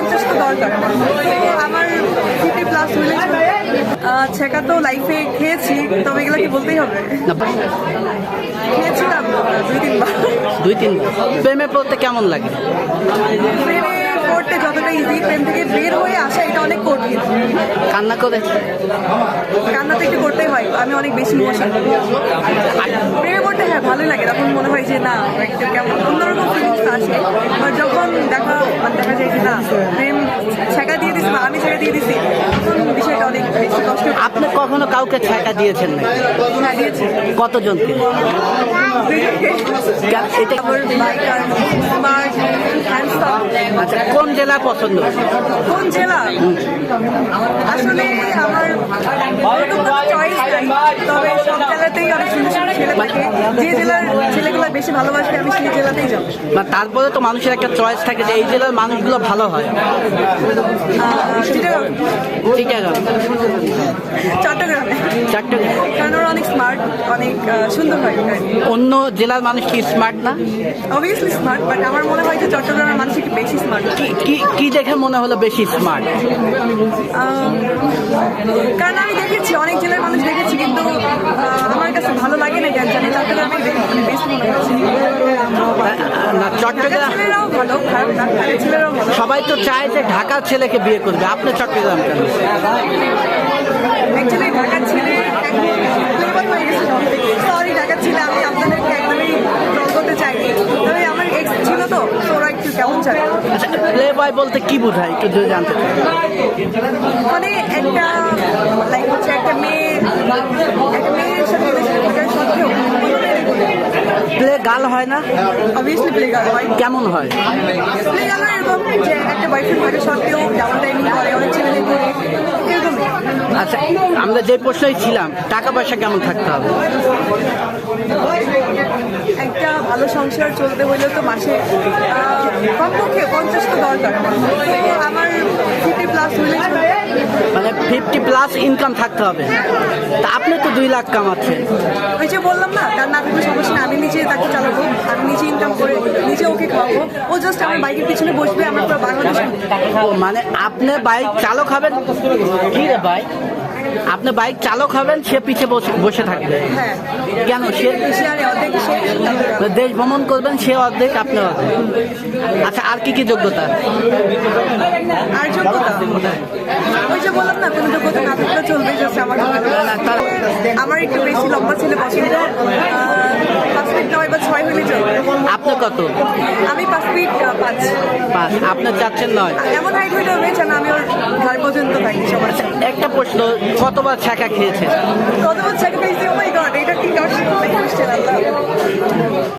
পঞ্চাশ তো দরকার। আমার ফিফটি প্লাস হলে ছেঁকা তো লাইফে খেয়েছি তবে এগুলো কি বলতেই হবে? না, খেয়েছিলাম দুই তিনবার। দুই তিন প্রেমে পড়তে কেমন লাগে? প্রেমে পড়তে যতটা ইজি প্রেম থেকে বের হয়ে আসা এটা অনেক কঠিন। কান্না করে? কান্না তো একটু করতেই হয় আমি অনেক বেশি ইমোশন প্রেমে পড়তে হ্যাঁ ভালোই লাগে তখন মনে হয় যে না একটু কেমন অন্যরকম ফিলিংস আসে। যখন দেখা প্রেম ছেঁকা দিয়ে দিছি বা আমি ছেঁকা দিয়ে দিছি। বিষয়টা অনেক বেশি কষ্ট। আপনি কখনো কাউকে ছ্যাঁকা দিয়েছেন না হ্যাঁ দিয়েছি। কতজনকে? এটা আচ্ছা কোন জেলা পছন্দ? কোন জেলা? আসলে আমার চয়েস তবে সব জেলাতেই অনেক সুন্দর সুন্দর ছেলে থাকে। যে জেলার ছেলেগুলো বেশি ভালোবাসে আমি সেই জেলাতেই যাব। না তারপরে তো মানুষের একটা চয়েস থাকে যে এই জেলার মানুষগুলো ভালো হয়। চিটাগাং, চট্টগ্রামে। চারটে কারণ ওরা অনেক স্মার্ট অনেক সুন্দর হয় অন্য জেলার মানুষ কি স্মার্ট না? অবভিয়াসলি স্মার্ট বাট আমার মনে হয় যে চট্টগ্রামের মানুষ একটু বেশি স্মার্ট কি কি দেখে মনে হলো বেশি স্মার্ট কারণ আমি দেখেছি অনেক জেলার মানুষ দেখেছি কিন্তু আমার কাছে ভালো লাগে না জানি চট্টগ্রামে বেশি মনে হচ্ছে না চট্টগ্রাম ছেলেরাও ভালো খারাপ না ছেলেরাও ভালো। সবাই তো চায় যে ঢাকার ছেলেকে বিয়ে করবে আপনি চট্টগ্রাম কেন? অ্যাকচুয়ালি ঢাকার ছেলে সরি ঢাকার ছেলে আমি আপনাদেরকে একদমই করতে চাইনি। তবে আমার এক্স ছিল তো ওরা একটু কেমন আচ্ছা প্লে বয় বলতে কি বোঝায় একটু জানতে চাই মানে একটা লাইক হচ্ছে একটা মেয়ে একটা মেয়ের সাথে রিলেশন থাকার সত্ত্বেও প্লে গাল হয় না? অবভিয়াসলি প্লে গার্ল হয়। কেমন হয়? প্লে গার্ল এরকম যে একটা বয়ফ্রেন্ড থাকা সত্ত্বেও ডাবল টাইমিং করে অনেক করে আচ্ছা আমরা যে প্রশ্নই ছিলাম টাকা পয়সা কেমন থাকতে হবে? একটা ভালো সংসার চলতে হলে তো মাসে কমপক্ষে পঞ্চাশ তো দরকার। আমার ফিফটি প্লাস ইনকাম থাকতে হবে। তা আপনি তো দুই লাখ কামাচ্ছেন। ওই যে বললাম না তার না কোনো সমস্যা না আমি নিজে তাকে চালাবো আমি নিজে ইনকাম করে নিজে ওকে খাওয়াবো। ও জাস্ট আমার বাইকের পিছনে বসবে আমার পুরো বাংলাদেশ মানে আপনি বাইক চালক হবেন? কি রে বাইক আপনি বাইক চালক হবেন সে পিছে বসে থাকবে। হ্যাঁ। কেন? সে দেশ ভ্রমণ করবেন সে অর্ধেক আপনি অর্ধেক আচ্ছা আর কি কি যোগ্যতা? আর যোগ্যতা? ওই যে বললাম না কোনো যোগ্যতা না থাকলে চলবে আমার আমার একটু বেশি লম্বা ছেলে পছন্দ পাঁচ ফিট নয় বা ছয় হলে চলবে। আপনি কত? আমি পাঁচ ফিট পাঁচ। পাঁচ আপনার চাচ্ছেন নয়। এমন হাইট হইলে হবে যেন আমি ওর ঘর পর্যন্ত থাকি সবার সাথে। একটা প্রশ্ন কতবার ছাকা খেয়েছেন? কতবার ছাকা পেয়েছি ও মাই গড এটা কি কোশ্চেন আল্লাহ